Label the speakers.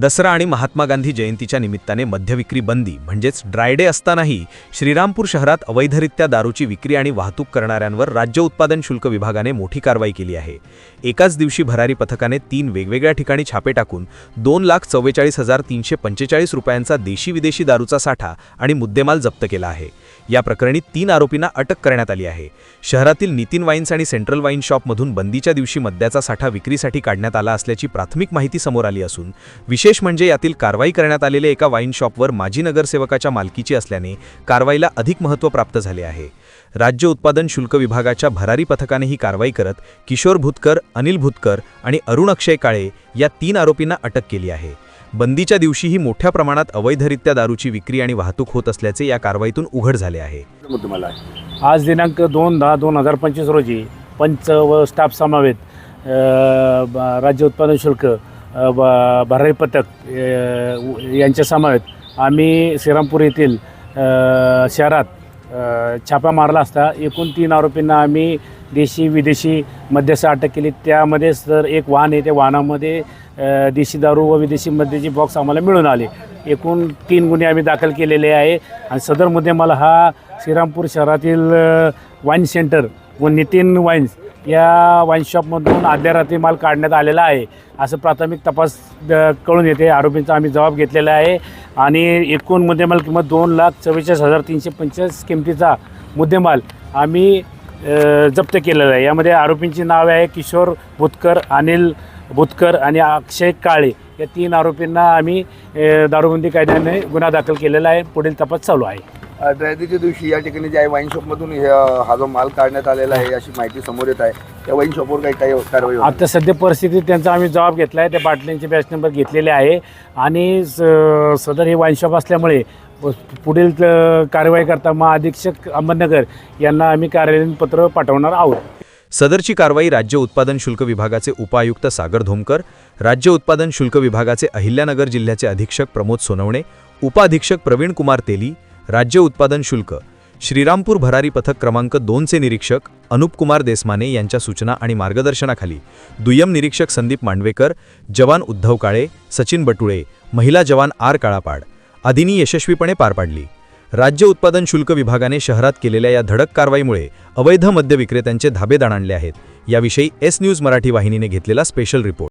Speaker 1: दसरा आणि महात्मा गांधी जयंतीच्या निमित्ताने मद्यविक्री बंदी म्हणजेच ड्रायडे असतानाही श्रीरामपूर शहरात अवैधरित्या दारूची विक्री आणि वाहतूक करणाऱ्यांवर राज्य उत्पादन शुल्क विभागाने मोठी कारवाई केली आहे. एकाच दिवशी भरारी पथकाने तीन वेगवेगळ्या ठिकाणी छापे टाकून दोन लाख चव्वेचाळीस हजार तीनशे पंचेचाळीस रुपयांचा देशी विदेशी दारूचा साठा आणि मुद्देमाल जप्त केला आहे. या प्रकरणी तीन आरोपींना अटक करण्यात आली आहे. शहरातील नितीन वाईन्स आणि सेंट्रल वाईन शॉपमधून बंदीच्या दिवशी मद्याचा साठा विक्रीसाठी काढण्यात आला असल्याची प्राथमिक माहिती समोर आली असून विशेष म्हणजे यातील कारवाई करण्यात आलेले एका वाईन शॉपवर माजी नगरसेवकाच्या मालकीची असल्याने कारवाईला अधिक महत्त्व प्राप्त झाले आहे. राज्य उत्पादन शुल्क विभागाच्या भरारी पथकाने ही कारवाई करत किशोर भुतकर अनिल भुतकर आणि अरुण अक्षय काळे या तीन आरोपींना अटक केली आहे. बंदीच्या दिवशीही मोठ्या प्रमाणात अवैधरित्या दारूची विक्री आणि वाहतूक होत असल्याचे या कारवाईतून उघड झाले आहे.
Speaker 2: तुम्हाला
Speaker 3: आज दिनांक दोन दहा दोन हजार पंचवीस रोजी पंच व स्टाफ समावेत राज्य उत्पादन शुल्क ब- भरारी पथक यांच्या समावेत आम्ही श्रीरामपूर येथील शहरात छापा मारला असता एकूण तीन आरोपींना आम्ही देशी विदेशी मद्यासह अटक केली. त्यामध्ये सर एक वाहन आहे त्या वाहनामध्ये देशी दारू व विदेशी मद्याची बॉक्स आम्हाला मिळून आले. एकूण तीन गुन्हे आम्ही दाखल केलेले आहे. आणि सदर मुद्देमाल हा श्रीरामपूर शहरातील वाईन सेंटर व नितीन वाईन्स या वाईन शॉपमधून आदल्या रात्री माल काढण्यात आलेला आहे. असं प्राथमिक तपास कळून येते. आरोपींचा आम्ही जबाब घेतलेला आहे. आणि एकूण मुद्देमाल किंमत दोन लाख चव्वेचाळीस हजार तीनशे पंचेचाळीस किमतीचा मुद्देमाल आम्ही जप्त केलेलं आहे. यामध्ये आरोपींची नावे आहे किशोर भुतकर अनिल भुतकर आणि अक्षय काळे. या तीन आरोपींना आम्ही दारूबंदी कायद्याने गुन्हा दाखल केलेला आहे. पुढील तपास चालू आहे.
Speaker 2: ड्रायडीच्या दिवशी या ठिकाणी जे आहे वाईन शॉपमधून हे- हा जो माल काढण्यात आलेला आहे अशी माहिती समोर येत आहे त्या वाईन शॉपवर काही काही कारवाई?
Speaker 3: आता सध्या परिस्थितीत त्यांचा आम्ही जबाब घेतला आहे त्या बाटल्यांचे बॅच नंबर घेतलेले आहे आणि स- सदर हे वाईन शॉप असल्यामुळे प- पुढील अ, कारवाई करता महाअधीक्षक अहमदनगर यांना आम्ही कार्यालयीन पत्र पाठवणार आहोत
Speaker 1: सदरची कारवाई राज्य उत्पादन शुल्क विभागाचे उपायुक्त सागर धोमकर राज्य उत्पादन शुल्क विभागाचे अहिल्यानगर जिल्ह्याचे अधीक्षक प्रमोद सोनवणे उपअधीक्षक प्रवीण कुमार तेली राज्य उत्पादन शुल्क. श्रीरामपूर भरारी पथक क्रमांक दोनचे निरीक्षक अनुपकुमार देसमाने यांच्या सूचना आणि मार्गदर्शनाखाली दुय्यम निरीक्षक संदीप मांडवेकर जवान उद्धव काळे सचिन बटुळे महिला जवान आर काळापाड आदींनी यशस्वीपणे पार पाडली. राज्य उत्पादन शुल्क विभागाने शहरात केलेल्या या धडक कारवाईमुळे अवैध मद्य विक्रेत्यांचे धाबे दणाणले आहेत. याविषयी एस न्यूज मराठी वाहिनीने घेतलेला स्पेशल रिपोर्ट